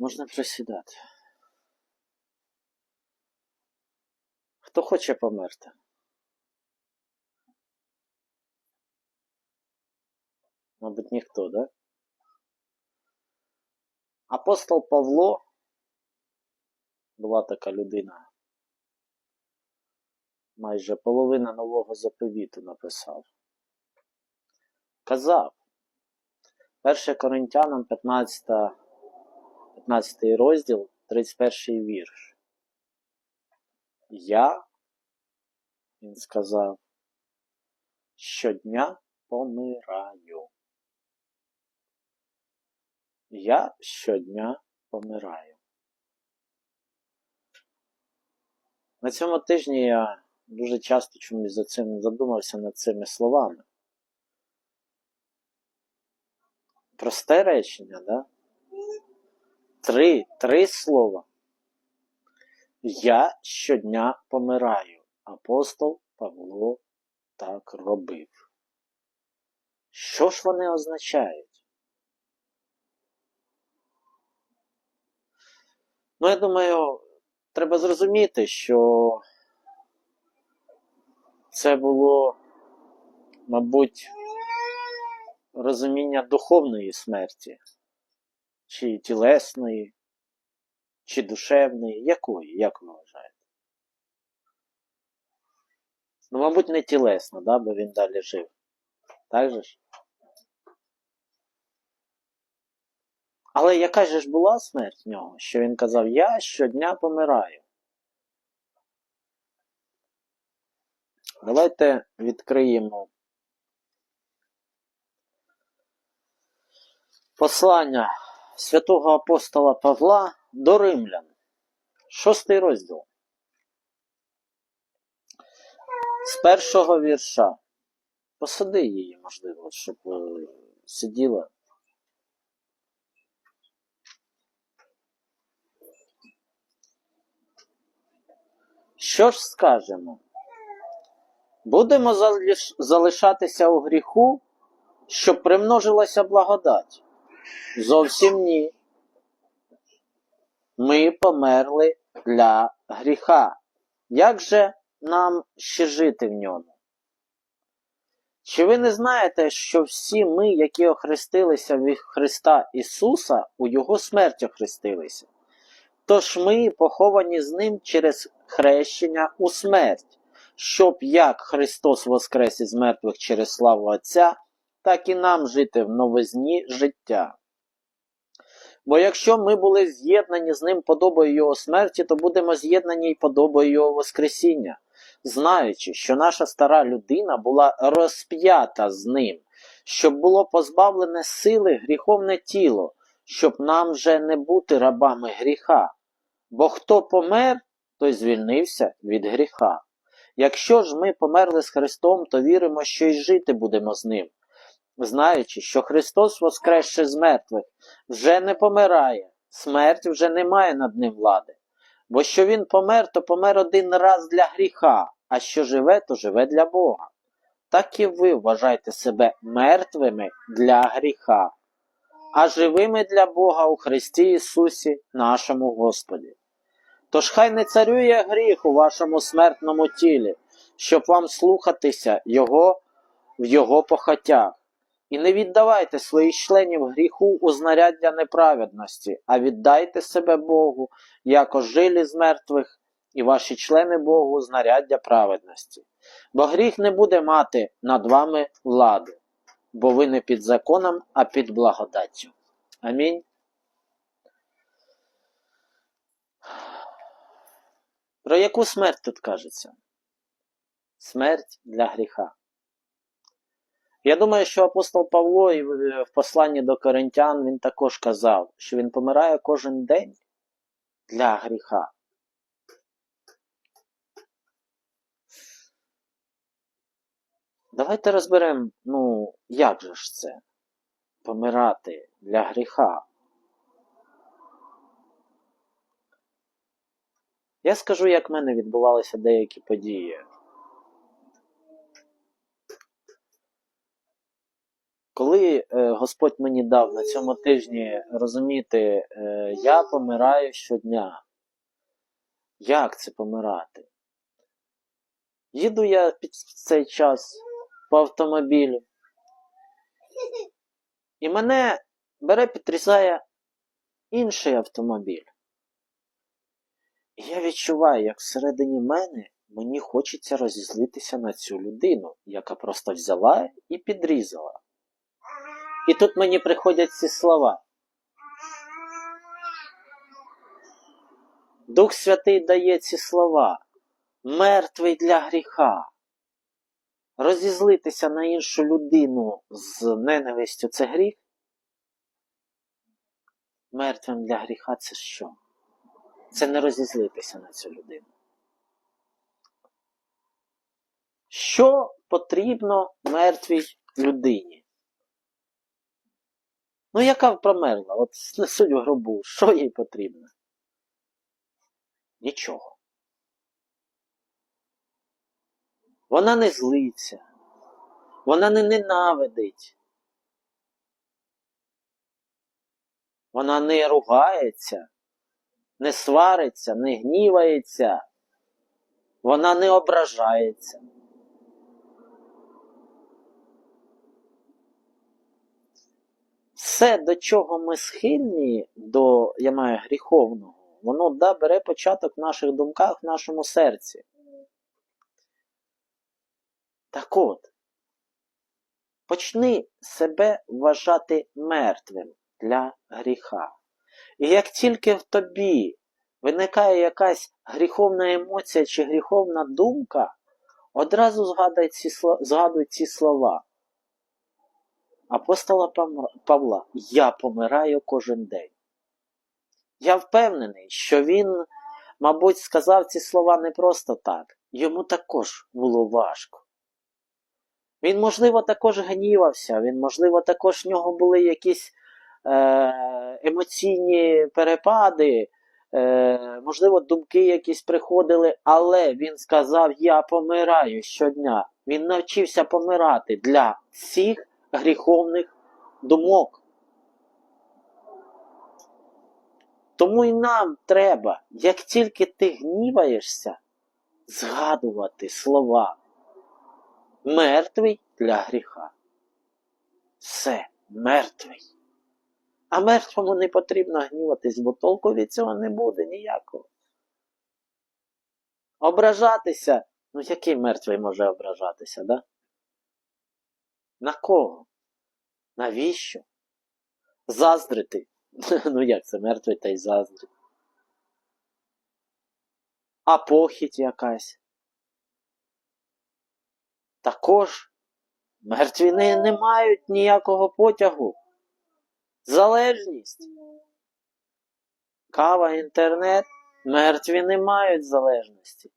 Можна присідати. Хто хоче померти? Мабуть, ніхто, да? Апостол Павло була така людина. Майже половина нового заповіту написав. Казав. 1 Коринтянам 15, 15 розділ, 31 вірш. Я, він сказав, щодня помираю. Я щодня помираю. На цьому тижні я дуже часто чомусь за цим задумався над цими словами. Просте речення, да? Три, три слова. Я щодня помираю. Апостол Павло так робив. Що ж вони означають? Ну, я думаю, треба зрозуміти, що це було, мабуть, розуміння духовної смерті, чи тілесної, чи душевної, якої, як ви вважаєте? Ну, мабуть, не тілесно, да, бо він далі жив. Так же ж? Але яка же ж була смерть в нього, що він казав, я щодня помираю. Давайте відкриємо послання святого апостола Павла до римлян. Шостий розділ. З першого вірша. Посади її, можливо, щоб е, сиділа. Що ж скажемо? Будемо залиш- залишатися у гріху, щоб примножилася благодать? Зовсім ні. Ми померли для гріха. Як же нам ще жити в ньому? Чи ви не знаєте, що всі ми, які охрестилися від Христа Ісуса, у Його смерть охрестилися? Тож ми поховані з Ним через хрещення у смерть, щоб як Христос воскрес із мертвих через славу Отця, так і нам жити в новизні життя. Бо якщо ми були з'єднані з ним подобою Його смерті, то будемо з'єднані й подобою Його Воскресіння, знаючи, що наша стара людина була розп'ята з ним, щоб було позбавлене сили гріховне тіло, щоб нам вже не бути рабами гріха. Бо хто помер, той звільнився від гріха. Якщо ж ми померли з Христом, то віримо, що й жити будемо з ним, знаючи, що Христос, воскресши з мертвих, вже не помирає, смерть вже не має над ним влади. Бо що він помер, то помер один раз для гріха, а що живе, то живе для Бога. Так і ви вважайте себе мертвими для гріха, а живими для Бога у Христі Ісусі, нашому Господі. Тож хай не царює гріх у вашому смертному тілі, щоб вам слухатися Його в Його похотях. І не віддавайте своїх членів гріху у знаряддя неправедності, а віддайте себе Богу, як ожилі з мертвих, і ваші члени Богу у знаряддя праведності. Бо гріх не буде мати над вами влади, бо ви не під законом, а під благодаттю. Амінь. Про яку смерть тут кажеться? Смерть для гріха. Я думаю, що апостол Павло в посланні до коринтян він також казав, що він помирає кожен день для гріха. Давайте розберемо, ну, як же ж це? Помирати для гріха. Я скажу, як в мене відбувалися деякі події. Коли е, Господь мені дав на цьому тижні розуміти, е, я помираю щодня. Як це помирати? Їду я під цей час по автомобілю. І мене бере, підрізає інший автомобіль. І я відчуваю, як всередині мене мені хочеться розізлитися на цю людину, яка просто взяла і підрізала. І тут мені приходять ці слова. Дух Святий дає ці слова. Мертвий для гріха. Розізлитися на іншу людину з ненавистю це гріх. Мертвим для гріха це що? Це не розізлитися на цю людину. Що потрібно мертвій людині? Ну, яка промерла? От снесуть в гробу, що їй потрібно? Нічого. Вона не злиться, вона не ненавидить. Вона не ругається, не свариться, не гнівається, вона не ображається. Все, до чого ми схильні, до, я маю гріховного, воно да, бере початок в наших думках, в нашому серці. Так от, почни себе вважати мертвим для гріха. І як тільки в тобі виникає якась гріховна емоція чи гріховна думка, одразу згадай ці, згадуй ці слова. Апостола Павла, я помираю кожен день. Я впевнений, що він, мабуть, сказав ці слова не просто так. Йому також було важко. Він, можливо, також гнівався, він, можливо, також в нього були якісь е, емоційні перепади, е, можливо, думки якісь приходили, але він сказав: Я помираю щодня. Він навчився помирати для всіх гріховних думок. Тому і нам треба, як тільки ти гніваєшся, згадувати слова мертвий для гріха. Все, мертвий. А мертвому не потрібно гніватись, бо толку від цього не буде ніякого. Ображатися, ну який мертвий може ображатися, да? На кого? Навіщо? Заздрити. Ну як це мертвий та й заздрить? А похідь якась. Також мертві не, не мають ніякого потягу. Залежність. Кава, інтернет, мертві не мають залежності.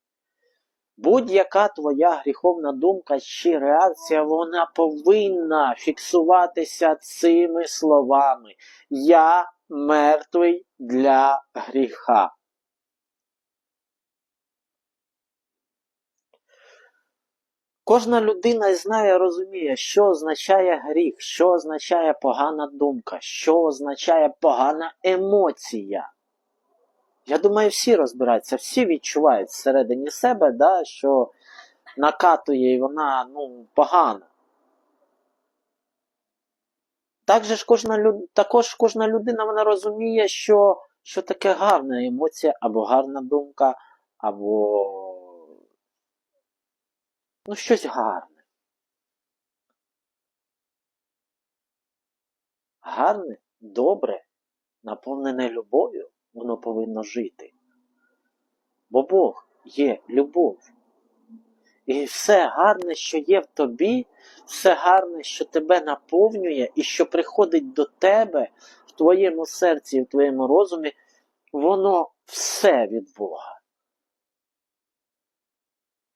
Будь-яка твоя гріховна думка чи реакція, вона повинна фіксуватися цими словами. Я мертвий для гріха. Кожна людина знає, розуміє, що означає гріх, що означає погана думка, що означає погана емоція. Я думаю, всі розбираються, всі відчувають всередині себе, да, що накатує і вона ну, погана. Так же ж кожна, люд... Також кожна людина вона розуміє, що, що таке гарна емоція, або гарна думка, або ну, щось гарне. Гарне, добре, наповнене любов'ю, воно повинно жити. Бо Бог є любов. І все гарне, що є в тобі, все гарне, що тебе наповнює і що приходить до тебе в твоєму серці і в твоєму розумі, воно все від Бога.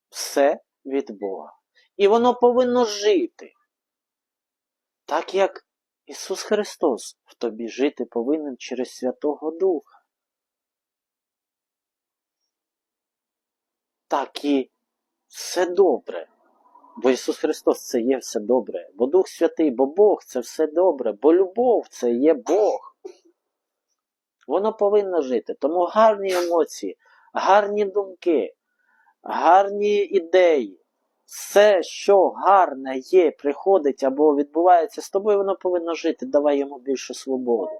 Все від Бога. І воно повинно жити. Так як Ісус Христос в тобі жити повинен через Святого Духа. Так і все добре, Бо Ісус Христос це є все добре, бо Дух Святий, бо Бог це все добре, бо любов це є Бог. Воно повинно жити. Тому гарні емоції, гарні думки, гарні ідеї, все, що гарне є, приходить або відбувається з тобою, воно повинно жити. Давай йому більше свободи.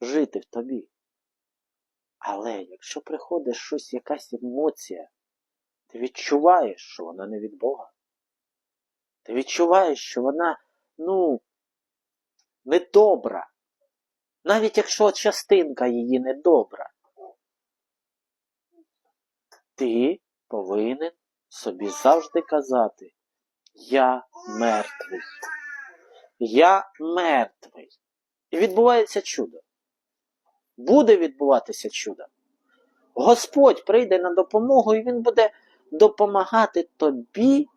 Жити в тобі. Але якщо приходить щось, якась емоція, ти відчуваєш, що вона не від Бога. Ти відчуваєш, що вона, ну, недобра. Навіть якщо частинка її недобра, ти повинен собі завжди казати: Я мертвий. Я мертвий. І відбувається чудо. Буде відбуватися чудо. Господь прийде на допомогу і Він буде допомагати тобі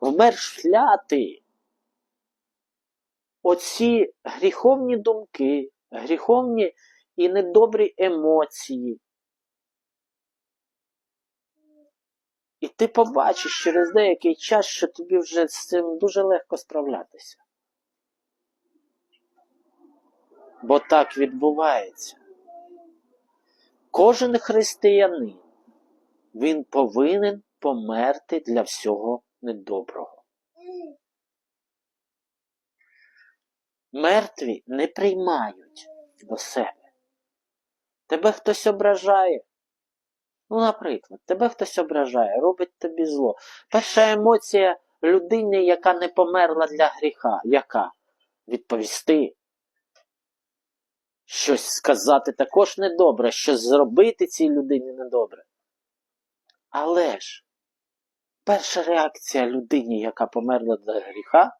вмершляти оці гріховні думки, гріховні і недобрі емоції. І ти побачиш через деякий час, що тобі вже з цим дуже легко справлятися. Бо так відбувається. Кожен християнин, він повинен померти для всього недоброго. Мертві не приймають до себе. Тебе хтось ображає. Ну, наприклад, тебе хтось ображає, робить тобі зло. Перша емоція людини, яка не померла для гріха, яка? Відповісти. Щось сказати також недобре, щось зробити цій людині недобре. Але ж перша реакція людині, яка померла для гріха,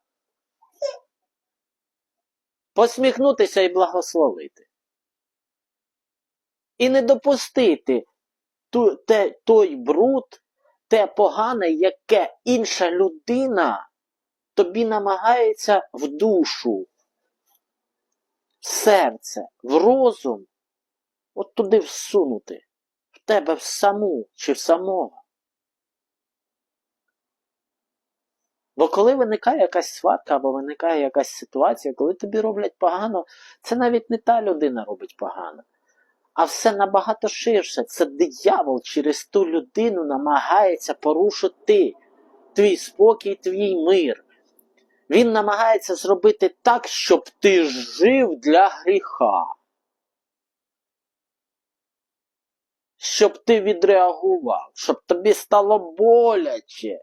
посміхнутися і благословити. І не допустити ту, те, той бруд, те погане, яке інша людина тобі намагається в душу, в серце, в розум, от туди всунути, в тебе в саму чи в самого. Бо коли виникає якась сварка або виникає якась ситуація, коли тобі роблять погано, це навіть не та людина робить погано. А все набагато ширше. Це диявол через ту людину намагається порушити твій спокій, твій мир. Він намагається зробити так, щоб ти жив для гріха. Щоб ти відреагував, щоб тобі стало боляче,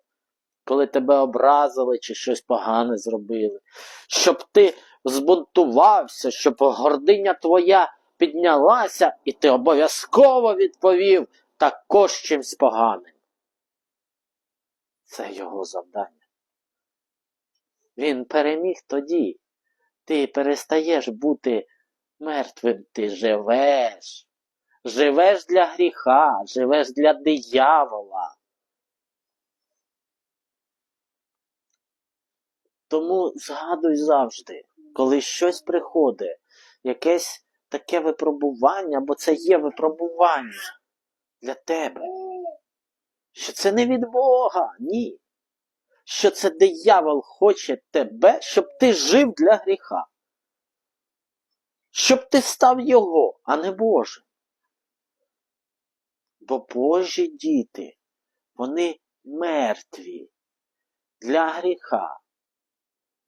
коли тебе образили чи щось погане зробили. Щоб ти збунтувався, щоб гординя твоя піднялася, і ти обов'язково відповів також чимсь поганим. Це його завдання. Він переміг тоді. Ти перестаєш бути мертвим, ти живеш. Живеш для гріха, живеш для диявола. Тому згадуй завжди, коли щось приходить, якесь таке випробування, бо це є випробування для тебе. Що це не від Бога, ні. Що це диявол хоче тебе, щоб ти жив для гріха. Щоб ти став його, а не Боже. Бо Божі діти, вони мертві для гріха.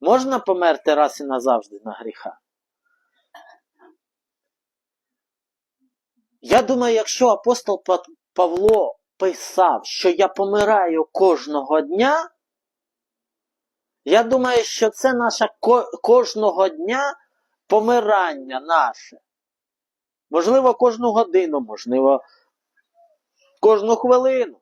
Можна померти раз і назавжди на гріха? Я думаю, якщо апостол Павло писав, що я помираю кожного дня, я думаю, що це наше кожного дня помирання наше. Можливо, кожну годину, можливо, кожну хвилину.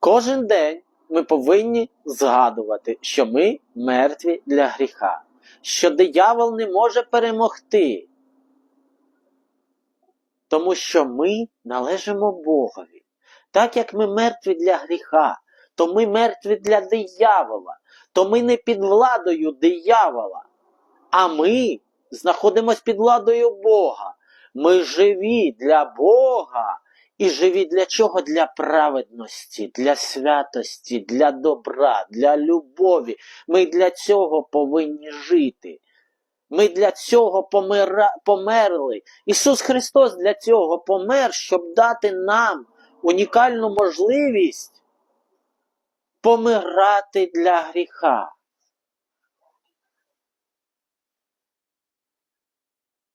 Кожен день ми повинні згадувати, що ми мертві для гріха, що диявол не може перемогти, тому що ми належимо Богові. Так як ми мертві для гріха, то ми мертві для диявола, то ми не під владою диявола, а ми знаходимося під владою Бога. Ми живі для Бога. І живі для чого? Для праведності, для святості, для добра, для любові. Ми для цього повинні жити. Ми для цього помира... померли. Ісус Христос для цього помер, щоб дати нам унікальну можливість помирати для гріха.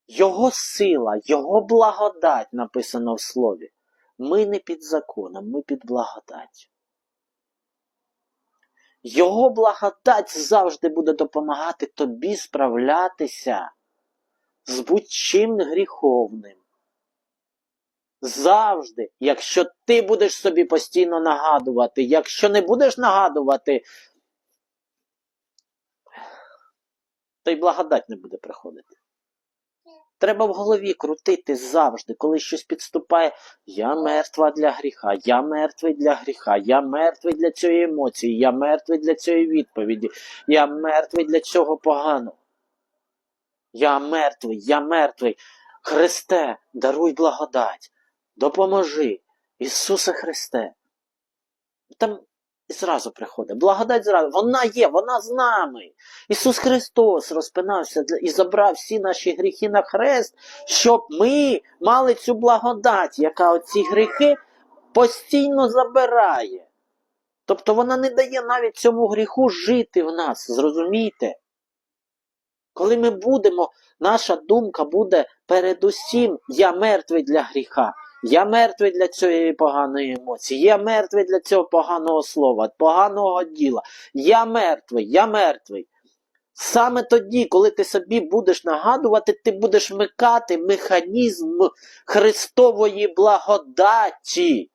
Його сила, Його благодать написано в Слові. Ми не під законом, ми під благодаттю. Його благодать завжди буде допомагати тобі справлятися з будь-чим гріховним. Завжди, якщо ти будеш собі постійно нагадувати, якщо не будеш нагадувати, то й благодать не буде приходити. Треба в голові крутити завжди, коли щось підступає. Я мертва для гріха, я мертвий для гріха, я мертвий для цієї емоції, я мертвий для цієї відповіді, я мертвий для цього поганого. Я мертвий, я мертвий. Христе, даруй благодать, допоможи, Ісусе Христе. Там і зразу приходить. Благодать зразу. Вона є, вона з нами. Ісус Христос розпинався і забрав всі наші гріхи на хрест, щоб ми мали цю благодать, яка оці гріхи постійно забирає. Тобто вона не дає навіть цьому гріху жити в нас, зрозумійте? Коли ми будемо, наша думка буде передусім я мертвий для гріха. Я мертвий для цієї поганої емоції, я мертвий для цього поганого слова, поганого діла. Я мертвий, я мертвий. Саме тоді, коли ти собі будеш нагадувати, ти будеш вмикати механізм Христової благодаті,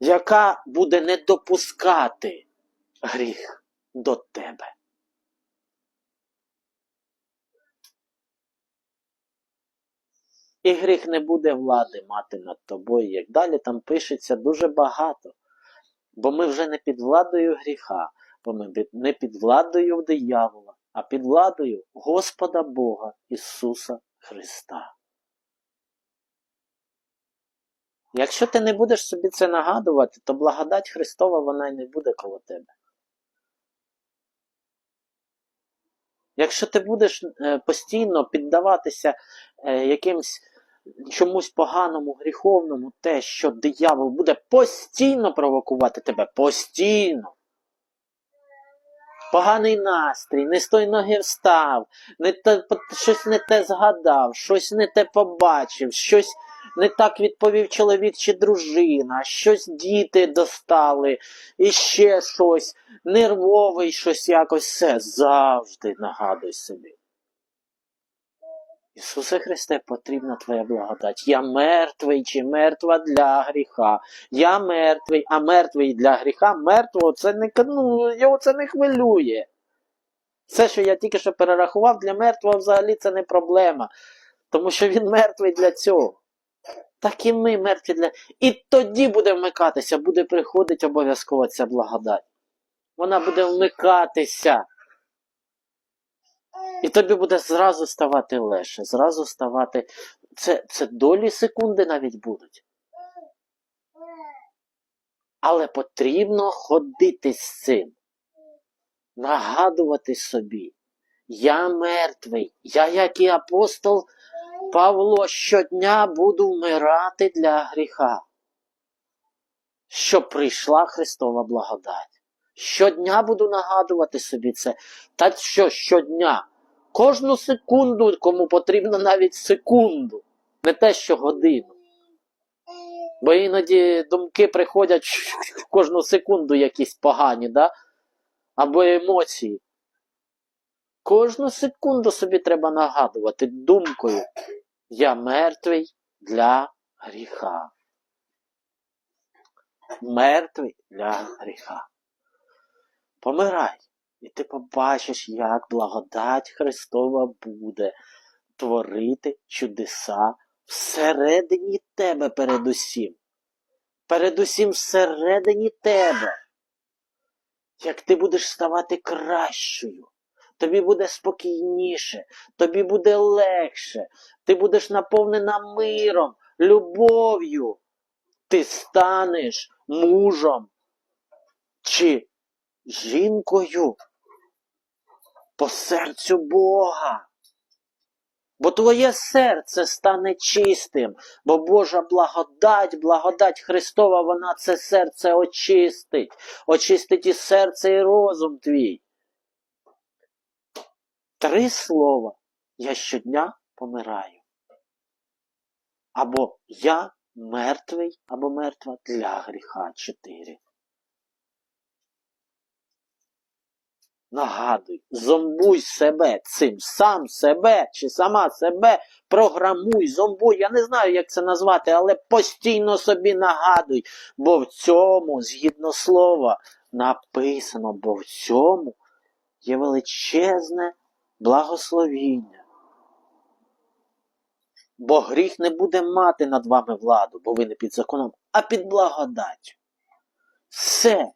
яка буде не допускати гріх до тебе. І гріх не буде влади мати над тобою, як далі там пишеться дуже багато. Бо ми вже не під владою гріха, бо ми не під владою диявола, а під владою Господа Бога Ісуса Христа. Якщо ти не будеш собі це нагадувати, то благодать Христова вона й не буде коло тебе. Якщо ти будеш е, постійно піддаватися е, якимсь чомусь поганому, гріховному, те, що диявол буде постійно провокувати тебе, постійно. Поганий настрій, не з тої ноги встав, не те, щось не те згадав, щось не те побачив, щось не так відповів чоловік чи дружина, щось діти достали, і ще щось, нервовий щось якось все. Завжди нагадуй собі. Ісусе Христе, потрібна Твоя благодать. Я мертвий чи мертва для гріха. Я мертвий, а мертвий для гріха, мертвого це не ну, його це не хвилює. Все, що я тільки що перерахував, для мертвого взагалі це не проблема. Тому що він мертвий для цього. Так і ми мертві для. І тоді буде вмикатися, буде приходити обов'язково ця благодать. Вона буде вмикатися. І тобі буде зразу ставати легше, зразу ставати. Це, Це долі секунди навіть будуть. Але потрібно ходити з цим. Нагадувати собі. Я мертвий. Я, як і апостол Павло, щодня буду вмирати для гріха. Щоб прийшла Христова благодать. Щодня буду нагадувати собі це. Та що щодня? Кожну секунду, кому потрібно навіть секунду, не те, що годину. Бо іноді думки приходять кожну секунду якісь погані, да? або емоції. Кожну секунду собі треба нагадувати думкою. Я мертвий для гріха. Мертвий для гріха. Помирай. І ти побачиш, як благодать Христова буде творити чудеса всередині тебе передусім. Передусім всередині тебе. Як ти будеш ставати кращою, тобі буде спокійніше, тобі буде легше, ти будеш наповнена миром, любов'ю. Ти станеш мужем чи жінкою по серцю Бога. Бо твоє серце стане чистим, бо Божа благодать, благодать Христова, вона це серце очистить, очистить і серце, і розум твій. Три слова я щодня помираю. Або я мертвий, або мертва для гріха. Чотири. Нагадуй, зомбуй себе цим, сам себе чи сама себе програмуй, зомбуй. Я не знаю, як це назвати, але постійно собі нагадуй, бо в цьому, згідно слова, написано, бо в цьому є величезне благословіння. Бо гріх не буде мати над вами владу, бо ви не під законом, а під благодаттю. Все.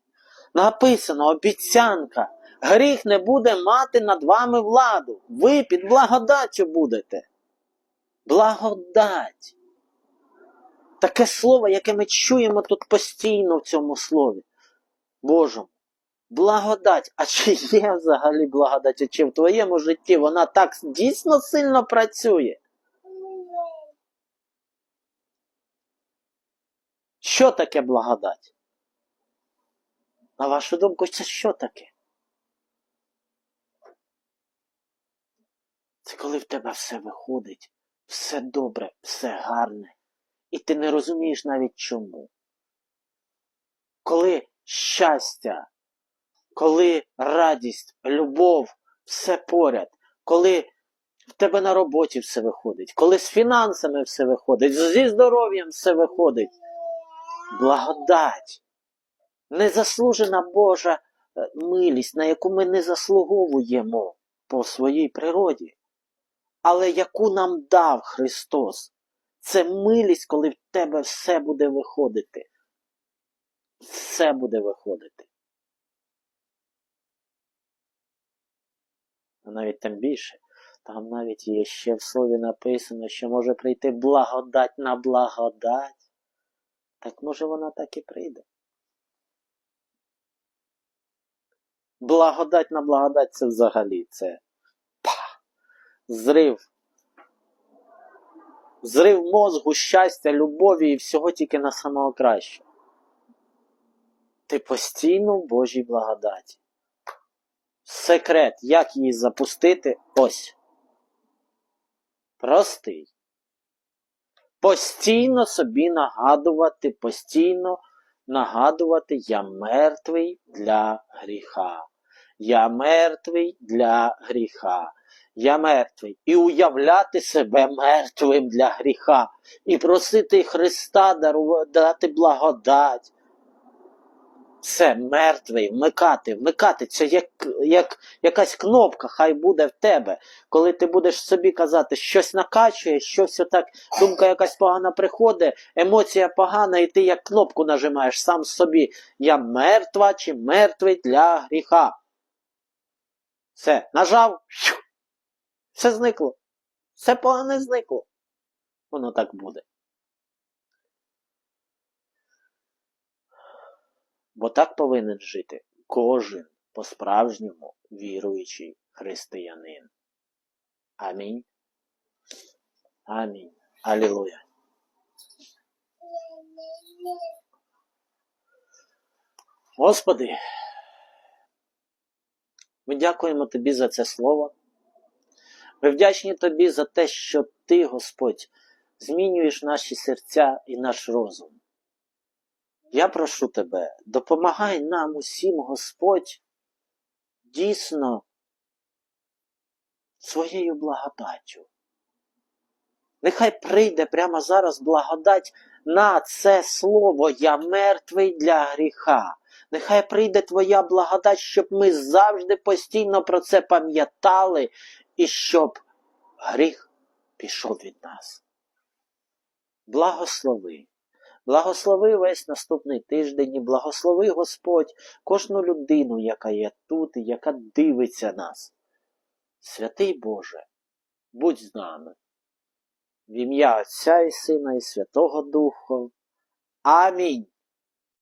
Написано, обіцянка. Гріх не буде мати над вами владу. Ви під благодаттю будете. Благодать. Таке слово, яке ми чуємо тут постійно в цьому слові. Божому. Благодать. А чи є взагалі благодать? Чи в твоєму житті вона так дійсно сильно працює? Що таке благодать? На вашу думку, це що таке? Це коли в тебе все виходить, все добре, все гарне, і ти не розумієш навіть чому. Коли щастя, коли радість, любов, все поряд, коли в тебе на роботі все виходить, коли з фінансами все виходить, зі здоров'ям все виходить. Благодать, незаслужена Божа е, милість, на яку ми не заслуговуємо по своїй природі, але яку нам дав Христос. Це милість, коли в тебе все буде виходити. Все буде виходити. А навіть там більше. Там навіть є ще в слові написано, що може прийти благодать на благодать. Так може вона так і прийде. Благодать на благодать це взагалі це па, зрив. Зрив мозгу, щастя, любові і всього тільки на самого кращого. Ти постійно в Божій благодаті. Секрет, як її запустити, ось. Простий. Постійно собі нагадувати, постійно нагадувати, я мертвий для гріха. Я мертвий для гріха. Я мертвий. І уявляти себе мертвим для гріха. І просити Христа дати благодать. Це мертвий, вмикати, вмикати. Це як як якась кнопка, хай буде в тебе. Коли ти будеш собі казати, щось накачує, щось отак, думка якась погана приходить, емоція погана, і ти як кнопку нажимаєш сам собі. Я мертва чи мертвий для гріха. Все, нажав, все зникло. Все погане зникло. Воно так буде. Бо так повинен жити кожен по-справжньому віруючий християнин. Амінь. Амінь. Алілуя. Господи, ми дякуємо Тобі за це слово. Ми вдячні Тобі за те, що Ти, Господь, змінюєш наші серця і наш розум. Я прошу тебе, допомагай нам усім, Господь, дійсно своєю благодаттю. Нехай прийде прямо зараз благодать на це слово Я мертвий для гріха. Нехай прийде Твоя благодать, щоб ми завжди постійно про це пам'ятали і щоб гріх пішов від нас. Благослови. Благослови весь наступний тиждень і благослови Господь кожну людину, яка є тут і яка дивиться нас. Святий Боже, будь з нами. В ім'я Отця і Сина і Святого Духа. Амінь.